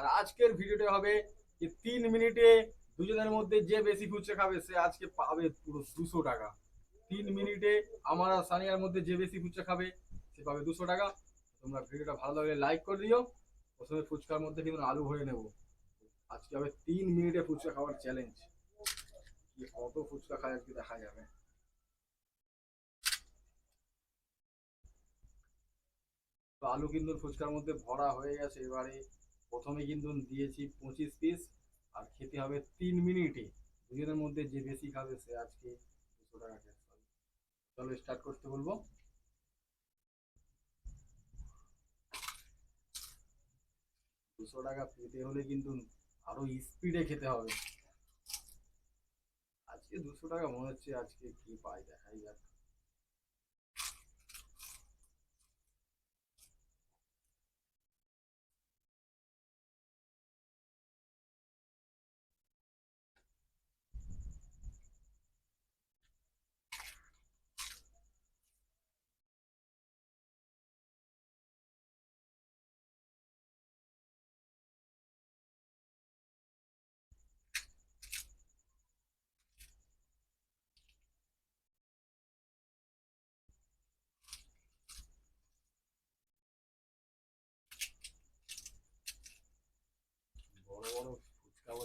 আর আজকের ভিডিওটা হবে যে তিন মিনিটে দুজনের মধ্যে যে বেশি ফুচকা খাবে সে আজকে পাবে পুরো দুশো টাকা। তিন মিনিটে আমার আর সানিয়ার মধ্যে যে বেশি ফুচকা খাবে সে পাবে দুশো টাকা। তোমরা ভিডিওটা ভালো লাগলে লাইক করে দিও। প্রথমে ফুচকার মধ্যে কিন্তু আলু ভরে নেব। আজকে হবে তিন মিনিটে ফুচকা খাওয়ার চ্যালেঞ্জ কত ফুচকা খায় আজকে দেখা যাবে। তো আলু কিন্তু ফুচকার মধ্যে ভরা হয়ে গেছে এবারে। প্রথমে কিন্তু দিয়েছি পঁচিশ পিস আর খেতে হবে তিন মিনিটে। দুজনের মধ্যে যে বেশি খাবে সে আজকে দুশো টাকা ক্যাশ পাবে। চলো স্টার্ট করতে বলব। দুশো টাকা পেতে হলে কিন্তু আরও স্পিডে খেতে হবে। আজকে দুশো টাকা মনে হচ্ছে আজকে কি পাই, দেখাই যাক।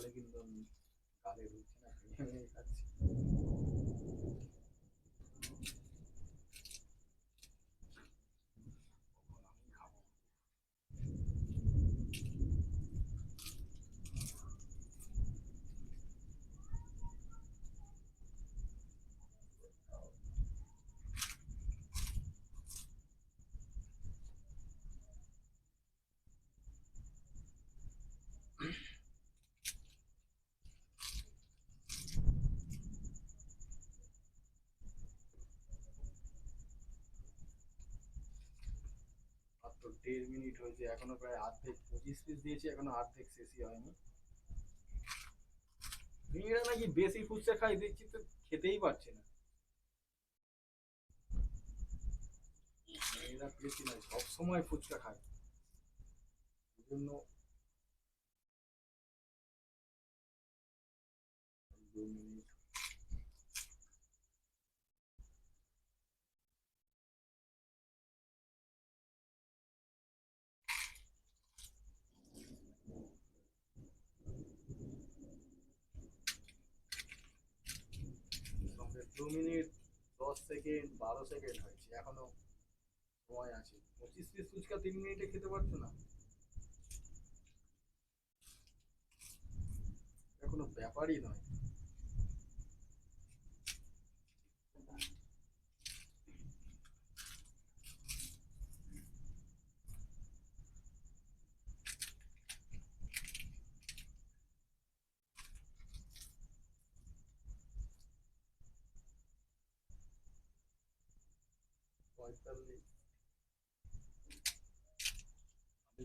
বলে কিন্তু আমি গালে ঢুকছি না খাচ্ছি। দেড় মিনিট হয়েছে, এখনও প্রায় অর্ধেক, পঁচিশ পিস দিয়েছি, এখনও অর্ধেক শেষই হয়নি। মেয়েরা নাকি বেশি ফুচকা খাই দেখছি তো খেতেই পারছে না। মেয়েরা বেশি না সবসময় ফুচকা খায় জন্য দু মিনিট দু মিনিট, দশ সেকেন্ড, বারো সেকেন্ড হয়েছে। এখনও সময় আছে। পঁচিশ পিস ফুচকা তিন মিনিটে খেতে পারছ না? কোনো ব্যাপারই নয়। আমি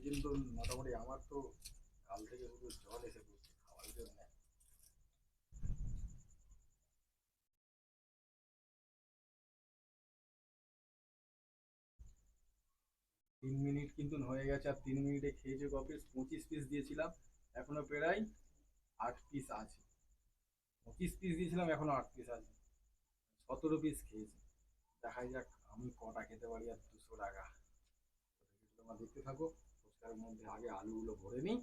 কিন্তু মোটামুটি আমার তো কাল থেকে জল এসে পড়ছে খাওয়ার জন্য তিন মিনিট কিন্তু হয়ে গেছে, আর তিন মিনিটে খেয়েছে ক পঁচিশ পিস দিয়েছিলাম, এখনও প্রায় আট পিস আছে। পঁচিশ পিস দিয়েছিলাম, এখনও আট পিস আছে। সতেরো পিস খেয়েছে। দেখাই যাক আমি কটা খেতে পারি আর দুশো টাকা। তোমরা দেখতে থাকো ফুচকার মধ্যে আগে আলুগুলো ভরে নিই।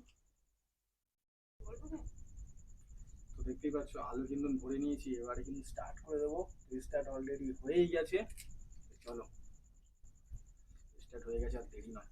তো দেখতেই পাচ্ছ আলু কিন্তু ভরে নিয়েছি এবারে কিন্তু স্টার্ট করে দেবো। স্টার্ট অলরেডি হয়েই গেছে। চলো স্টার্ট হয়ে গেছে আর দেরি নয়।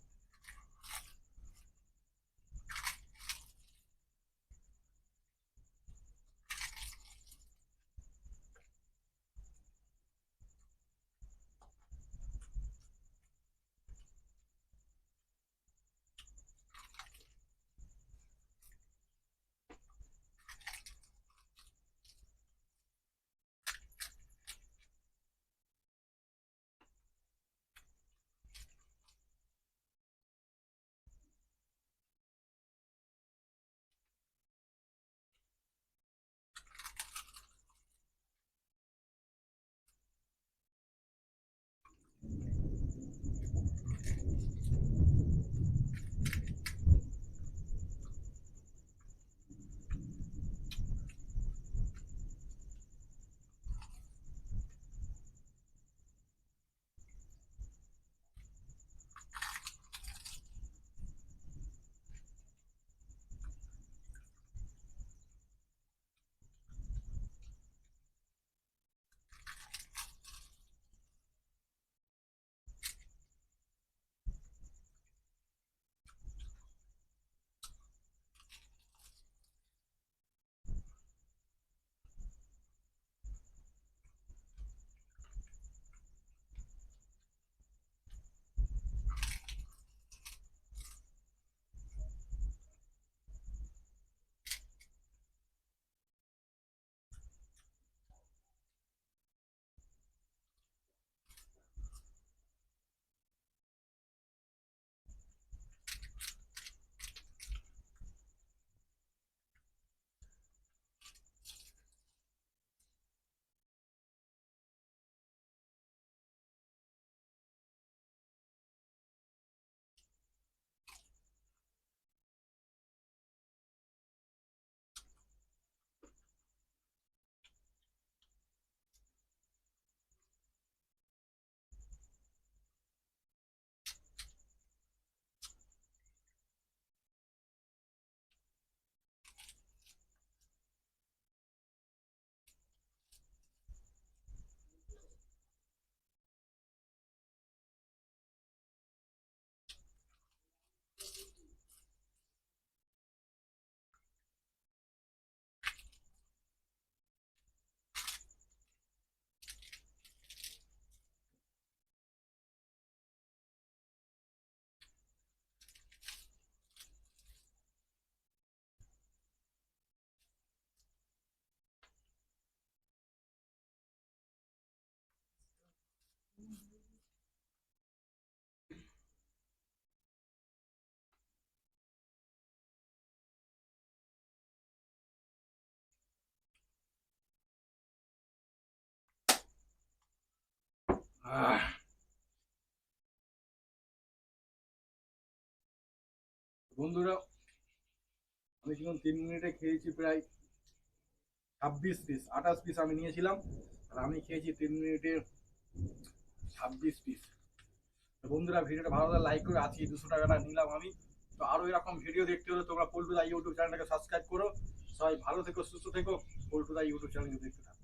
বন্ধুরা, আমি যখন তিন মিনিটে খেয়েছি প্রায় ছাব্বিশ পিস আঠাশ পিস আমি নিয়েছিলাম, আর আমি খেয়েছি তিন মিনিটে ছাব্বিশ পিস বন্ধুরা, ভিডিওটা ভালো লাগলে লাইক করে আজকে দুশো টাকাটা নিলাম আমি। তো আরও এরকম ভিডিও দেখতে হলে তোমরা পল্টু দা ইউটিউব চ্যানেলটাকে সাবস্ক্রাইব করো। সবাই ভালো থেকো, সুস্থ থেকো পল্টু দা ইউটিউব চ্যানেলকে দেখতে থাকো।